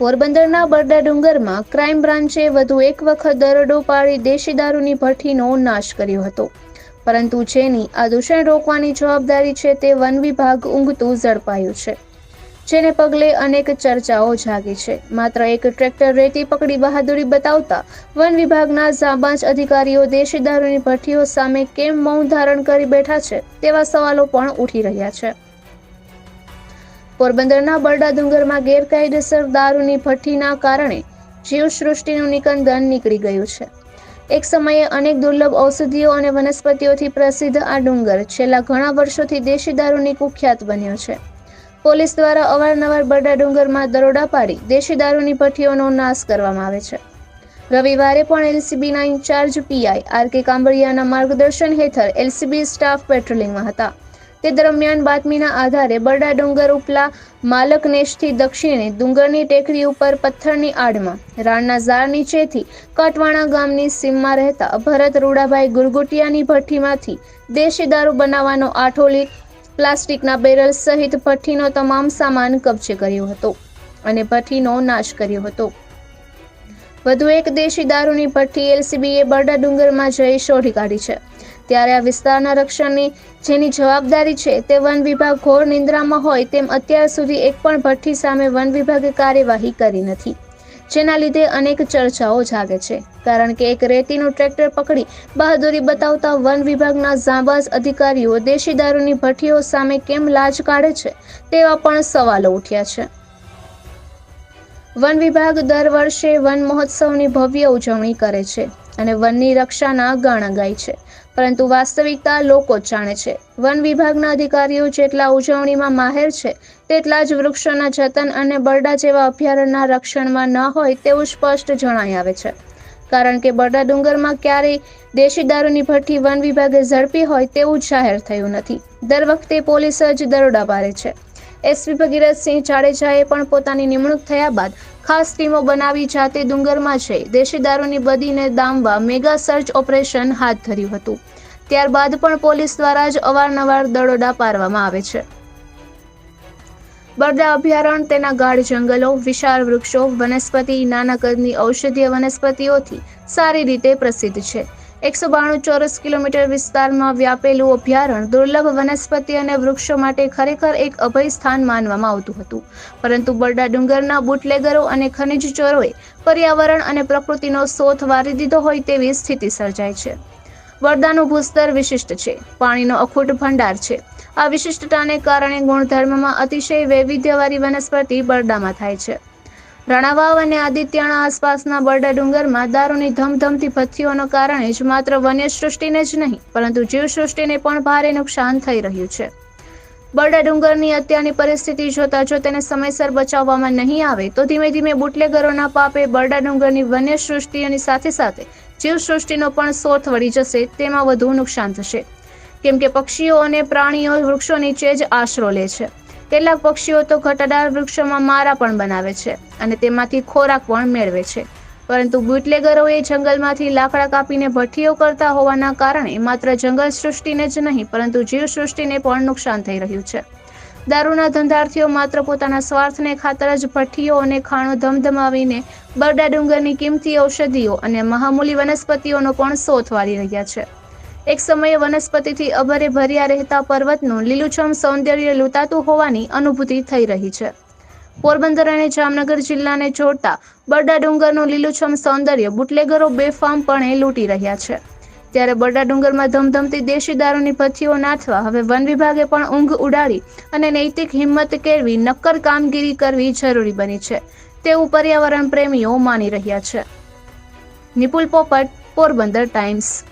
પોરબંદરના બરડા ડુંગરમાં ક્રાઇમ બ્રાન્ચે વધુ એક વખત દરોડો પાડી દેશી દારૂની ભઠ્ઠીનો નાશ કર્યો હતો. પરંતુ જેની આ દૂષણ રોકવાની જવાબદારી છે તે વન વિભાગ ઊંઘતું ઝડપાયું છે, જેને પગલે અનેક ચર્ચાઓ જાગી છે. માત્ર એક ટ્રેક્ટર રેતી પકડી બહાદુરી બતાવતા વન વિભાગના જાબાંજ અધિકારીઓ દેશી દારૂની ભઠ્ઠીઓ સામે કેમ મૌન ધારણ કરી બેઠા છે તેવા સવાલો પણ ઉઠી રહ્યા છે. પોરબંદરના બરડા ડુંગરમાં ગેરકાયદેસર દારૂની ભઠ્ઠીના કારણે જીવસૃષ્ટિનું નિકંદન નીકળી ગયું છે. એક સમયે અનેક દુર્લભ ઔષધિઓ અને વનસ્પતિઓથી પ્રસિદ્ધ આ ડુંગર છેલ્લા ઘણા વર્ષોથી દેશી દારૂની કુખ્યાત બન્યો છે. પોલીસ દ્વારા અવારનવાર બરડા ડુંગરમાં દરોડા પાડી દેશી દારૂની ભઠ્ઠીઓનો નાશ કરવામાં આવે છે. રવિવારે પણ એલસીબીના ઇન્ચાર્જ પીઆઈ આર કે કાંબળિયાના માર્ગદર્શન હેઠળ એલસીબી સ્ટાફ પેટ્રોલિંગમાં હતા. તે દરમિયાન બાતમીના આધારે બરડા ડુંગર ઉપલા માલકનેશથી દક્ષિણે ડુંગરની ટેકરી ઉપર પથ્થરની આડમાં, રાણના ઝાડ નીચેથી કટવાણા ગામની સીમમાં રહેતા ભરત રૂડાભાઈ ગુરગુટિયાની ભઠ્ઠીમાંથી દેશી દારૂ બનાવવાનો આઠોલી પ્લાસ્ટિકના બેરલ સહિત ભઠ્ઠીનો તમામ સામાન કબજે કર્યો હતો અને ભઠ્ઠીનો નાશ કર્યો હતો. વધુ એક દેશી દારૂની ભઠ્ઠી એલસીબીએ બરડા ડુંગરમાં જઈ શોધી કાઢી છે. ત્યારે આ વિસ્તારના રક્ષણની જેની જવાબદારી છે તે વન વિભાગ ઘોર નિંદ્રામાં હોય તેમ અત્યાર સુધી એક પણ ભઠ્ઠી સામે વન વિભાગે કાર્યવાહી કરી નથી, જેના લીધે અનેક ચર્ચાઓ જાગે છે. કારણ કે એક રેતીનું ટ્રેક્ટર પકડી બહાદુરી બતાવતા વન વિભાગના જાંબાઝ અધિકારીઓ દેશી દારૂની ભઠ્ઠીઓ સામે કેમ લાજ કાઢે છે તેવા પણ સવાલો ઉઠ્યા છે. વન વિભાગ દર વર્ષે વન મહોત્સવની ભવ્ય ઉજવણી કરે છે અને વનની રક્ષાના ગાણા ગાય છે. પરંતુ વાસ્તવિકતા લોકો જાણે છે. વન વિભાગના અધિકારીઓ જેટલા ઉજવણીમાં માહેર છે, તેટલા જ વૃક્ષોના જતન અને બરડા જેવા અભયારણ્યના રક્ષણમાં ન હોય તેવું સ્પષ્ટ જણાઈ આવે છે. કારણ કે બરડા ડુંગરમાં ક્યારેય દેશી દારૂની ભઠ્ઠી વન વિભાગે ઝડપી હોય તેવું જાહેર થયું નથી. દર વખતે પોલીસ જ દરોડા પાડે છે. એસપી ભગીરથસિંહ જાડેજાએ પણ પોતાની નિમણૂક થયા બાદ ખાસ ટીમો બનાવી જાતે ડુંગરમાં જઈ દેશી દારૂની બદીને દામવા મેગા સર્ચ ઓપરેશન હાથ ધર્યું હતું. ત્યારબાદ પણ પોલીસ દ્વારા જ અવારનવાર દરોડા પાડવામાં આવે છે. બરડા અભયારણ્ય તેના ગાઢ જંગલો, વિશાળ વૃક્ષો, વનસ્પતિ, નાના કદની ઔષધીય વનસ્પતિઓથી સારી રીતે પ્રસિદ્ધ છે. એકસો બાણું ચોરસ કિલોમીટર વિસ્તારમાં વ્યાપેલું અભયારણ્ય દુર્લભ વનસ્પતિ અને વૃક્ષો માટે ખરેખર એક અભય સ્થાન માનવામાં આવતું હતું. પરંતુ બરડા ડુંગરના બુટલેગરો અને ખનિજ ચોરોએ પર્યાવરણ અને પ્રકૃતિનો સોથ વારી દીધો હોય તેવી સ્થિતિ સર્જાય છે. વરદાનું ભૂસ્તર વિશિષ્ટ છે. પાણીનો અખૂટ ભંડાર છે. આ વિશિષ્ટતાને કારણે ગુણધર્મમાં અતિશય વૈવિધ્યવાળી વનસ્પતિ બરડામાં થાય છે. રણાવાવ અને આદિત્યના આસપાસના બરડા ડુંગરમાં દારૂની ધમધમતી ભથ્થીઓના કારણે જ માત્ર વન્ય સૃષ્ટિને જ નહીં, પરંતુ જીવસૃષ્ટિને પણ ભારે નુકસાન થઈ રહ્યું છે. બરડા ડુંગરની અત્યારની પરિસ્થિતિ જોતા જો તેને સમયસર બચાવવામાં નહીં આવે, તો ધીમે ધીમે બુટલેગરોના પાપે બરડા ડુંગરની વન્ય સૃષ્ટિઓની સાથે સાથે જીવસૃષ્ટિનો પણ સોથ વળી જશે, તેમાં વધુ નુકસાન થશે. કેમ કે પક્ષીઓ અને પ્રાણીઓ વૃક્ષો નીચે જ આશરો લે છે. કેટલાક પક્ષીઓ તો ઘટાદાર વૃક્ષોમાં મારા પણ બનાવે છે અને તેમાંથી ખોરાક પણ મેળવે છે. પરંતુ બુટલેગરોએ જંગલમાંથી લાકડા કાપીને ભઠ્ઠીઓ કરતા હોવાના કારણે માત્ર જંગલ સૃષ્ટિને જ નહીં, પરંતુ જીવસૃષ્ટિને પણ નુકસાન થઈ રહ્યું છે. દારૂના ધંધાર્થીઓ માત્ર પોતાના સ્વાર્થને ખાતર જ ભઠ્ઠીઓ અને ખાણો ધમધમાવીને બરડા ડુંગરની કિંમતી ઔષધિઓ અને મહામૂલી વનસ્પતિઓનો પણ શોધ વાળી રહ્યા છે. એક સમયે વનસ્પતિથી અભરે ભર્યા રહેતા પર્વતનું લીલુંછમ સૌંદર્ય લૂંટાતું હોવાની અનુભૂતિ થઈ રહી છે. પોરબંદર અને જામનગર જિલ્લાને જોડતા બરડા ડુંગરનું લીલુંછમ સૌંદર્ય બુટલેગરો બેફામપણે લૂંટી રહ્યા છે. ત્યારે બરડા ડુંગરમાં ધમધમતી દેશી દારૂની ભથ્થીઓ નાથવા હવે વન વિભાગે પણ ઊંઘ ઉડાડી અને નૈતિક હિંમત કેળવી નક્કર કામગીરી કરવી જરૂરી બની છે. તેવું પર્યાવરણ પ્રેમીઓ માની રહ્યા છે. નિપુલ પોપટ, પોરબંદર ટાઈમ્સ.